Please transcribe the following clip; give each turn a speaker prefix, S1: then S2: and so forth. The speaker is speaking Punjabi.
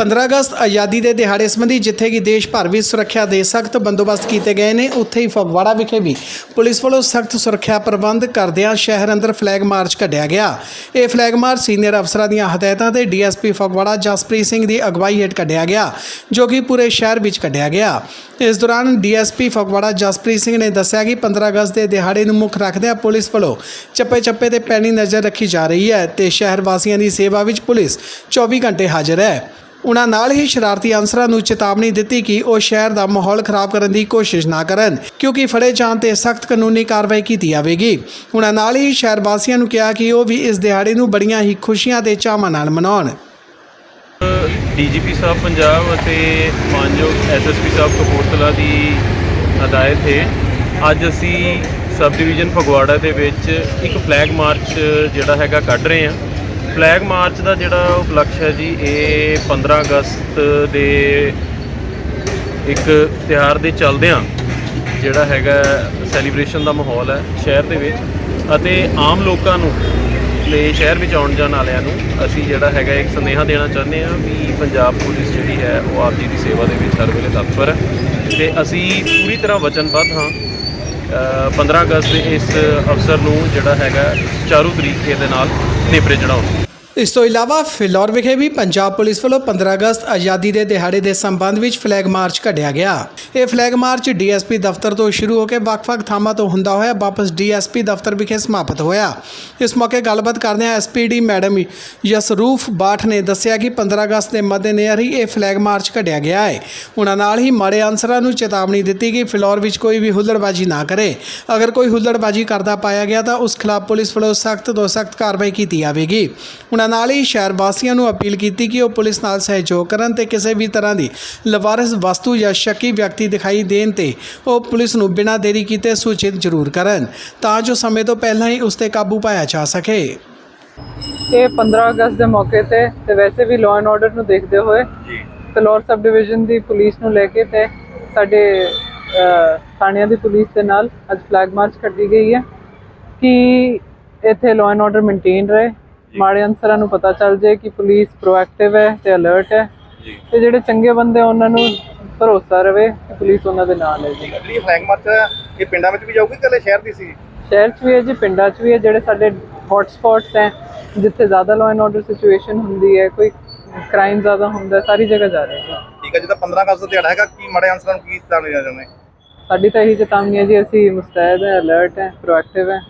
S1: 15 ਅਗਸਤ ਆਜ਼ਾਦੀ ਦੇ ਦਿਹਾੜੇ ਸੰਬੰਧੀ ਜਿੱਥੇ ਕਿ ਦੇਸ਼ ਭਰ ਵਿੱਚ ਸੁਰੱਖਿਆ ਦੇ ਸਖਤ ਬੰਦੋਬਸਤ ਕੀਤੇ ਗਏ ਨੇ, ਉੱਥੇ ਹੀ ਫਗਵਾੜਾ ਵਿਖੇ ਵੀ ਪੁਲਿਸ ਵੱਲੋਂ ਸਖਤ ਸੁਰੱਖਿਆ ਪ੍ਰਬੰਧ ਕਰਦਿਆਂ ਸ਼ਹਿਰ ਅੰਦਰ ਫਲੈਗ ਮਾਰਚ ਕੱਢਿਆ ਗਿਆ। ਇਹ ਫਲੈਗ ਮਾਰਚ ਸੀਨੀਅਰ ਅਫਸਰਾਂ ਦੀਆਂ ਹਦਾਇਤਾਂ ਤੇ ਡੀਐਸਪੀ ਫਗਵਾੜਾ ਜਸਪ੍ਰੀਤ ਸਿੰਘ ਦੀ ਅਗਵਾਈ ਹੇਠ ਕੱਢਿਆ ਗਿਆ, ਜੋ ਕਿ ਪੂਰੇ ਸ਼ਹਿਰ ਵਿੱਚ ਕੱਢਿਆ ਗਿਆ। ਇਸ ਦੌਰਾਨ ਡੀਐਸਪੀ ਫਗਵਾੜਾ ਜਸਪ੍ਰੀਤ ਸਿੰਘ ਨੇ ਦੱਸਿਆ ਕਿ 15 ਅਗਸਤ ਦੇ ਦਿਹਾੜੇ ਨੂੰ ਮੁੱਖ ਰੱਖਦਿਆਂ ਪੁਲਿਸ ਵੱਲੋਂ ਚੱਪੇ-ਚੱਪੇ ਤੇ ਪੈਣੀ ਨਜ਼ਰ ਰੱਖੀ ਜਾ ਰਹੀ ਹੈ ਤੇ ਸ਼ਹਿਰ ਵਾਸੀਆਂ ਦੀ ਸੇਵਾ ਵਿੱਚ ਪੁਲਿਸ 24 ਘੰਟੇ ਹਾਜ਼ਰ ਹੈ। ਉਨ੍ਹਾਂ ਨਾਲ ਹੀ ਸ਼ਰਾਰਤੀ ਅਨਸਰਾਂ ਨੂੰ ਚੇਤਾਵਨੀ ਦਿੱਤੀ ਕਿ ਉਹ ਸ਼ਹਿਰ ਦਾ ਮਾਹੌਲ ਖਰਾਬ ਕਰਨ ਦੀ ਕੋਸ਼ਿਸ਼ ਨਾ ਕਰਨ, ਕਿਉਂਕਿ ਫੜੇ ਜਾਣ ਤੇ ਸਖਤ ਕਾਨੂੰਨੀ ਕਾਰਵਾਈ ਕੀਤੀ ਜਾਵੇਗੀ। ਉਹਨਾਂ ਨਾਲ ਹੀ ਸ਼ਹਿਰ ਵਾਸੀਆਂ ਨੂੰ ਕਿਹਾ ਕਿ ਉਹ ਵੀ ਇਸ ਦਿਹਾੜੇ ਨੂੰ ਬੜੀਆਂ ਹੀ ਖੁਸ਼ੀਆਂ ਤੇ ਚਾਵਾਂ ਨਾਲ ਮਨਾਉਣ।
S2: ਡੀਜੀਪੀ ਸਾਹਿਬ ਪੰਜਾਬ ਅਤੇ ਮਾਨਯੋਗ ਐਸਐਸਪੀ ਸਾਹਿਬ ਕਪੂਰਥਲਾ ਦੀ ਹਦਾਇਤ ਹੈ। ਅੱਜ ਅਸੀਂ ਸਬ ਡਿਵੀਜ਼ਨ ਫਗਵਾੜਾ ਦੇ ਵਿੱਚ ਇੱਕ ਫਲੈਗ ਮਾਰਚ ਜਿਹੜਾ ਹੈਗਾ ਕੱਢ ਰਹੇ ਹਾਂ। ਫਲੈਗ ਮਾਰਚ ਦਾ ਜਿਹੜਾ ਉਪਲਕਸ਼ ਹੈ ਜੀ ਇਹ 15 ਅਗਸਤ ਦੇ ਇੱਕ ਤਿਉਹਾਰ ਦੇ ਚੱਲਦਿਆਂ ਜਿਹੜਾ ਹੈਗਾ ਸੈਲੀਬ੍ਰੇਸ਼ਨ ਦਾ ਮਾਹੌਲ ਹੈ ਸ਼ਹਿਰ ਦੇ ਵਿੱਚ ਅਤੇ ਆਮ ਲੋਕਾਂ ਨੂੰ ਤੇ ਸ਼ਹਿਰ ਵਿੱਚ ਆਉਣ ਜਾਣ ਵਾਲਿਆਂ ਨੂੰ ਅਸੀਂ ਜਿਹੜਾ ਹੈਗਾ ਇੱਕ ਸੰਦੇਹਾ ਦੇਣਾ ਚਾਹੁੰਦੇ ਹਾਂ ਵੀ ਪੰਜਾਬ ਪੁਲਿਸ ਜਿਹੜੀ ਹੈ ਉਹ ਆਪ ਜੀ ਦੀ ਸੇਵਾ ਦੇ ਵਿੱਚ ਹਰ ਵੇਲੇ ਤਤਪਰ ਹੈ ਤੇ ਅਸੀਂ ਪੂਰੀ ਤਰ੍ਹਾਂ ਵਚਨਬੱਧ ਹਾਂ। ਅ, 15 ਅਗਸਤ ਦੇ ਇਸ ਅਵਸਰ ਨੂੰ ਜਿਹੜਾ ਹੈਗਾ ਚਾਰੂ ਤਰੀਕੇ ਦੇ ਨਾਲ ਨੇਪਰੇ ਚੜਾਉਣ
S1: ਇਸ ਤੋਂ ਇਲਾਵਾ ਫਿਲੌਰ ਵਿਖੇ ਵੀ ਪੰਜਾਬ ਪੁਲਿਸ ਵੱਲੋਂ 15 ਅਗਸਤ ਆਜ਼ਾਦੀ ਦੇ ਦਿਹਾੜੇ ਦੇ ਸੰਬੰਧ ਵਿੱਚ ਫਲੈਗ ਮਾਰਚ ਕੱਢਿਆ ਗਿਆ। ਇਹ ਫਲੈਗ ਮਾਰਚ ਡੀਐਸਪੀ ਦਫ਼ਤਰ ਤੋਂ ਸ਼ੁਰੂ ਹੋ ਕੇ ਵੱਖ-ਵੱਖ ਥਾਵਾਂ ਤੋਂ ਹੁੰਦਾ ਹੋਇਆ ਵਾਪਸ ਡੀਐਸਪੀ ਦਫ਼ਤਰ ਵਿਖੇ ਸਮਾਪਤ ਹੋਇਆ। ਇਸ ਮੌਕੇ ਗੱਲਬਾਤ ਕਰਦਿਆਂ ਐਸਪੀਡੀ ਮੈਡਮ ਯਸਰੂਫ ਬਾਠ ਨੇ ਦੱਸਿਆ ਕਿ 15 ਅਗਸਤ ਦੇ ਮੱਦੇਨਜ਼ਰ ਹੀ ਇਹ ਫਲੈਗ ਮਾਰਚ ਕੱਢਿਆ ਗਿਆ ਹੈ। ਉਹਨਾਂ ਨਾਲ ਹੀ ਮਾੜੇ ਅਨਸਰਾਂ ਨੂੰ ਚੇਤਾਵਨੀ ਦਿੱਤੀ ਕਿ ਫਿਲੌਰ ਵਿੱਚ ਕੋਈ ਵੀ ਹੁੱਲੜਬਾਜ਼ੀ ਨਾ ਕਰੇ। ਅਗਰ ਕੋਈ ਹੁੱਲੜਬਾਜ਼ੀ ਕਰਦਾ ਪਾਇਆ ਗਿਆ ਤਾਂ ਉਸ ਖਿਲਾਫ ਪੁਲਿਸ ਵੱਲੋਂ ਸਖਤ ਤੋਂ ਸਖਤ ਕਾਰਵਾਈ ਕੀਤੀ ਜਾਵੇਗੀ। ਉਹਨਾਂ ਨਾਲ ਹੀ ਸ਼ਹਿਰ ਵਾਸੀਆਂ ਨੂੰ ਅਪੀਲ ਕੀਤੀ ਕਿ ਉਹ ਪੁਲਿਸ ਨਾਲ ਸਹਿਯੋਗ ਕਰਨ ਤੇ ਕਿਸੇ ਵੀ ਤਰ੍ਹਾਂ ਦੀ ਲਵਾਰਸ ਵਸਤੂ ਜਾਂ ਸ਼ੱਕੀ ਵਿਅਕਤੀ ਦਿਖਾਈ ਦੇਣ ਤੇ ਉਹ ਪੁਲਿਸ ਨੂੰ ਬਿਨਾਂ ਦੇਰੀ ਕੀਤੇ ਸੂਚਿਤ ਜ਼ਰੂਰ ਕਰਨ ਤਾਂ ਜੋ ਸਮੇਂ ਤੋਂ ਪਹਿਲਾਂ ਹੀ ਉਸ ਤੇ ਕਾਬੂ ਪਾਇਆ ਜਾ ਸਕੇ।
S3: ਇਹ 15 ਅਗਸਤ ਦੇ ਮੌਕੇ ਤੇ ਤੇ ਵੈਸੇ ਵੀ ਲਾਅ ਐਂਡ ਆਰਡਰ ਨੂੰ ਦੇਖਦੇ ਹੋਏ
S2: ਜੀ।
S3: ਫਲੋਰ ਸਬ ਡਿਵੀਜ਼ਨ ਦੀ ਪੁਲਿਸ ਨੂੰ ਲੈ ਕੇ ਤੇ ਸਾਡੇ ਥਾਣਿਆਂ ਦੀ ਪੁਲਿਸ ਦੇ ਨਾਲ ਅੱਜ ਫਲੈਗ ਮਾਰਚ ਕੱਢੀ ਗਈ ਹੈ ਕਿ ਇੱਥੇ ਲਾਅ ਐਂਡ ਆਰਡਰ ਮੇਨਟੇਨ ਰਹੇ। ਮਾੜੇ ਅਨਸਰਾਂ ਨੂੰ ਪਤਾ ਚੱਲ ਜਾਏ ਕਿ ਪੁਲਿਸ ਪ੍ਰੋਐਕਟਿਵ ਹੈ ਤੇ ਅਲਰਟ ਹੈ।
S2: ਜੀ।
S3: ਤੇ ਜਿਹੜੇ ਚੰਗੇ ਬੰਦੇ ਉਹਨਾਂ ਨੂੰ ਭਰੋਸਾ ਰਵੇ ਕਿ ਪੁਲਿਸ ਉਹਨਾਂ ਦੇ ਨਾਲ ਹੈ ਜੀ।
S4: ਜਿਹੜੀ ਫਲੈਗ ਮਾਰਚ ਇਹ ਪਿੰਡਾਂ ਵਿੱਚ ਵੀ ਜਾਊਗੀ ਕਿ ਇਕੱਲੇ ਸ਼ਹਿਰ ਦੀ ਸੀ?
S3: ਸ਼ਹਿਰ 'ਚ ਵੀ ਹੈ ਜੀ ਪਿੰਡਾਂ 'ਚ ਵੀ ਹੈ ਜਿਹੜੇ ਸਾਡੇ ਹੌਟ ਸਪੌਟਸ ਹੈ ਜਿੱਥੇ ਜ਼ਿਆਦਾ ਲਾਅ ਐਂਡ ਆਰਡਰ ਸਿਚੁਏਸ਼ਨ ਹੁੰਦੀ ਹੈ ਕੋਈ ਕ੍ਰਾਈਮ ਜ਼ਿਆਦਾ ਹੁੰਦਾ ਸਾਰੀ ਜਗ੍ਹਾ ਜਾ ਰਹੇ ਹਾਂ
S4: ਠੀਕ ਹੈ ਜਿੱਦਾਂ 15 ਅਗਸਤ ਦਾ ਦਿਹਾੜਾ ਹੈਗਾ ਕੀ ਮਾੜੇ ਅਨਸਰਾਂ ਨੂੰ ਕੀ ਚੇਤਾਵਨੀ ਦੇਣਾ ਚਾਹੁੰਦੇ?
S3: ਸਾਡੀ ਤਾਂ ਇਹੀ ਚੇਤਾਵਨੀ ਹੈ ਜੀ ਅਸੀਂ ਮੁਸਤੈਦ ਹੈ ਅਲਰਟ ਹੈ ਪ੍ਰੋਐਕਟਿਵ ਹੈ।